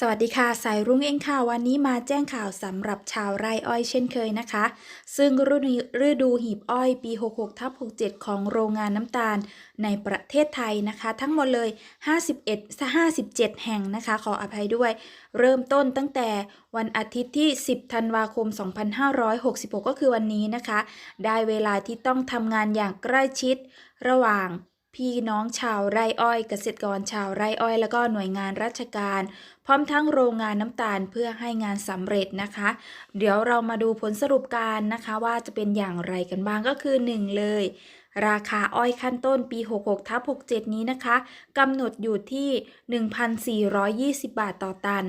สวัสดีค่ะ สายรุ้งเองค่ะ วันนี้มาแจ้งข่าวสำหรับชาวไร่อ้อยเช่นเคยนะคะ ซึ่งฤดูฤดูหีบอ้อยปี 66ทับ67 ของโรงงานน้ำตาลในประเทศไทยนะคะ ทั้งหมดเลย 51 57 แห่งนะคะ ขออภัยด้วย เริ่มต้นตั้งแต่วันอาทิตย์ที่ 10 ธันวาคม 2566 ก็คือวันนี้นะคะ ได้เวลาที่ต้องทำงานอย่างใกล้ชิดระหว่าง พี่น้องชาวไร่อ้อย เกษตรกรชาวไร่อ้อย แล้วก็หน่วยงานราชการ พร้อมทั้งโรงงานน้ำตาลเพื่อให้งานสำเร็จนะคะ เดี๋ยวเรามาดูผลสรุปการนะคะว่าจะเป็นอย่างไรกันบ้างก็คือ 1 เลย ราคาอ้อยขั้นต้นปี 66ทับ67 นี้นะคะกำหนดอยู่ที่ 1,420 บาทต่อตัน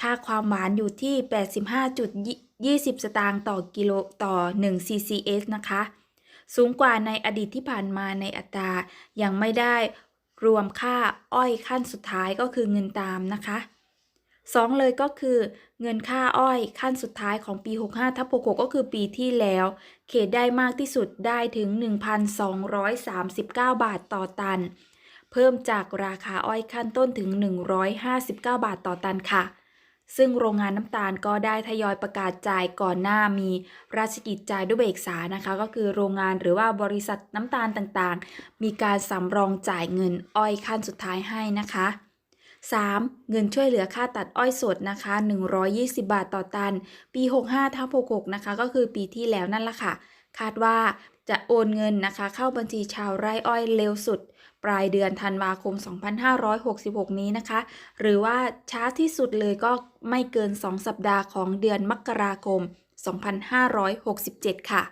ค่าความหวานอยู่ที่ 85.20 สตางค์ต่อกิโลต่อ 1 CCS นะคะ สูงกว่าในอดีตที่ผ่านมาในอัตรายังไม่ได้รวมค่าอ้อยขั้นสุดท้ายก็คือเงินตามนะคะสองเลยก็คือเงินค่าอ้อยขั้นสุดท้ายของปี 65ทับ66 ก็คือปีที่แล้ว เขตได้มากที่สุดได้ถึง 1,239 บาทต่อตัน เพิ่มจากราคาอ้อยขั้นต้นถึง 159 บาทต่อตันค่ะ ซึ่งโรงงานน้ำตาลก็ได้ทยอยประกาศจ่ายก่อนหน้ามีราชกิจจานุเบกษานะคะ ก็คือโรงงานหรือว่าบริษัทน้ำตาลต่างๆ มีการสำรองจ่ายเงินอ้อยขั้นสุดท้ายให้นะคะ 3. เงินช่วยเหลือค่าตัดอ้อยสดนะคะ 120 บาทต่อตัน ปี 65ทับ66 นะคะ ก็คือปีที่แล้วนั่นละค่ะ คาดว่า จะโอนเงินนะคะเข้าบัญชีชาวไร่อ้อยเร็วสุด ปลายเดือนธันวาคม 2566 นี้นะคะ หรือว่าช้าที่สุดเลยก็ไม่เกิน 2 สัปดาห์ของเดือนมกราคม 2567 ค่ะ